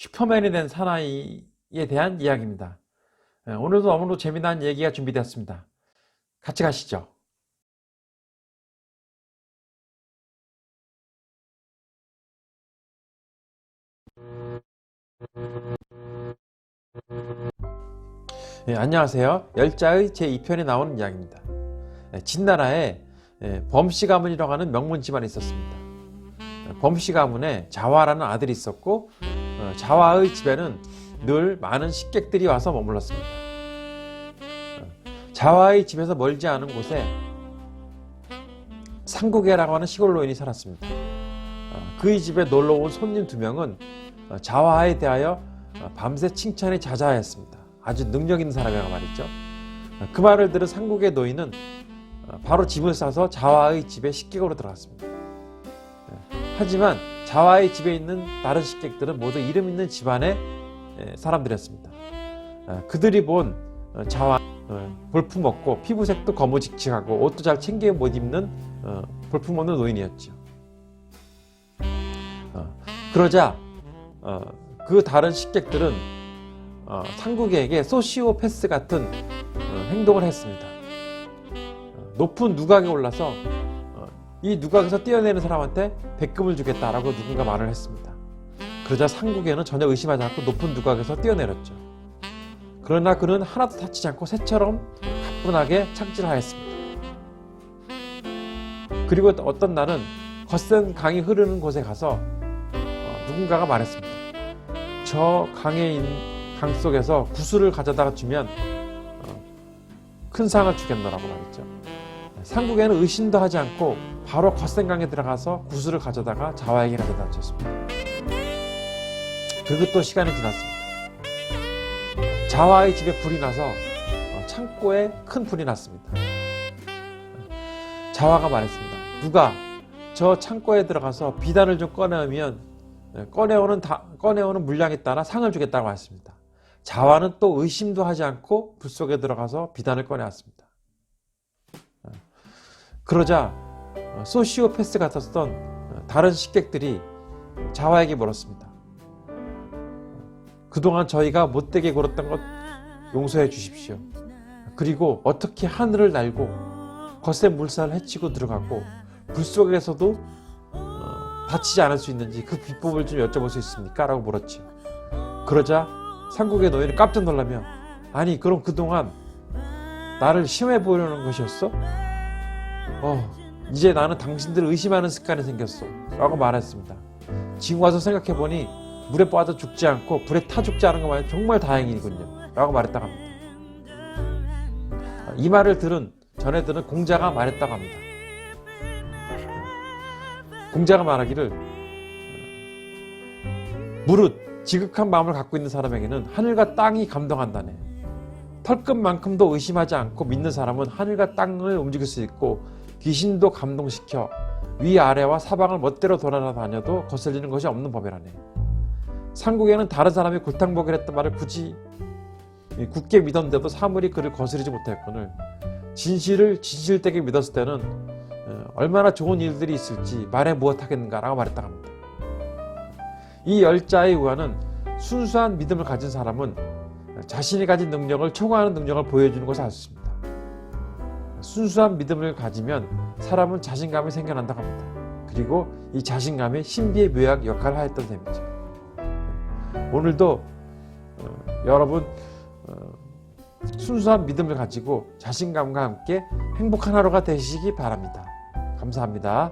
슈퍼맨이 된 사나이에 대한 이야기입니다. 예, 오늘도 너무도 재미난 얘기가 준비되었습니다. 같이 가시죠. 예, 안녕하세요. 열자의 제2편에 나오는 이야기입니다. 예, 진나라에 예, 범씨 가문이라고 하는 명문 집안이 있었습니다. 예, 범씨 가문에 자화라는 아들이 있었고 어, 자화의 집에는 늘 많은 식객들이 와서 머물렀습니다. 어, 자화의 집에서 멀지 않은 곳에 상국애라고 하는 시골 노인이 살았습니다. 어, 그의 집에 놀러 온 손님 두 명은 어, 자화에 대하여 어, 밤새 칭찬이 자자했습니다. 아주 능력 있는 사람이라고 말이죠. 어, 그 말을 들은 상국의 노인은 어, 바로 짐을 싸서 자화의 집에 식객으로 들어갔습니다. 예, 하지만 자화의 집에 있는 다른 식객들은 모두 이름 있는 집안의 예, 사람들이었습니다. 어, 그들이 본 어, 자화 어, 볼품 없고 피부색도 거무직직하고 옷도 잘 챙겨 못 입는 어, 볼품 없는 노인이었죠. 어, 그러자 어, 그 다른 식객들은 어, 상국에게 소시오패스 같은 어, 행동을 했습니다. 어, 높은 누각에 올라서 어, 이 누각에서 뛰어내는 사람한테 백금을 주겠다라고 누군가 말을 했습니다. 그러자 상국에는 전혀 의심하지 않고 높은 누각에서 뛰어내렸죠. 그러나 그는 하나도 다치지 않고 새처럼 가뿐하게 착지하였습니다. 그리고 어떤 날은 거센 강이 흐르는 곳에 가서 어, 누군가가 말했습니다. 저 강에 있는 강 속에서 구슬을 가져다가 주면 어, 큰 상을 주겠노라고 말했죠. 상국에는 의심도 하지 않고 바로 거센 강에 들어가서 구슬을 가져다가 자화에게 가져다 줬습니다. 또 시간이 지났습니다. 자화의 집에 불이 나서 어, 창고에 큰 불이 났습니다. 자화가 말했습니다. 누가 저 창고에 들어가서 비단을 좀 꺼내오면 네, 꺼내오는 다, 꺼내오는 물량에 따라 상을 주겠다고 했습니다. 자화는 또 의심도 하지 않고 불 속에 들어가서 비단을 꺼내왔습니다. 네. 그러자 어, 소시오패스 같았던 어, 다른 식객들이 자화에게 물었습니다. 그동안 저희가 못되게 굴었던 것 용서해 주십시오. 그리고 어떻게 하늘을 날고 거센 물살을 헤치고 들어가고 불 속에서도 어, 다치지 않을 수 있는지 그 비법을 좀 여쭤볼 수 있습니까? 라고 물었죠. 그러자 삼국의 노인은 깜짝 놀라며 아니 그럼 그동안 나를 시험해 보려는 것이었어? 어 이제 나는 당신들을 의심하는 습관이 생겼어 라고 말했습니다. 지금 와서 생각해 보니 물에 빠져 죽지 않고 불에 타 죽지 않은 것만 정말 다행이군요 라고 말했다고 합니다. 이 말을 들은 전해들은 공자가 말했다고 합니다. 공자가 말하기를 무릇 지극한 마음을 갖고 있는 사람에게는 하늘과 땅이 감동한다네. 털끝만큼도 의심하지 않고 믿는 사람은 하늘과 땅을 움직일 수 있고 귀신도 감동시켜 위아래와 사방을 멋대로 돌아다녀도 거슬리는 것이 없는 법이라네. 상국에는 다른 사람이 골탕먹이를 했던 말을 굳이 굳게 믿었는데도 사물이 그를 거스르지 못했거늘 진실을 진실되게 믿었을 때는 어, 얼마나 좋은 일들이 있을지 말해 무엇하겠는가라고 말했다고 합니다. 이 열자의 의화는 순수한 믿음을 가진 사람은 자신이 가진 능력을 초과하는 능력을 보여주는 것을 알 수 있습니다. 순수한 믿음을 가지면 사람은 자신감이 생겨난다고 합니다. 그리고 이 자신감이 신비의 묘약 역할을 하였던 셈이죠. 오늘도 어, 여러분 어, 순수한 믿음을 가지고 자신감과 함께 행복한 하루가 되시기 바랍니다. 감사합니다.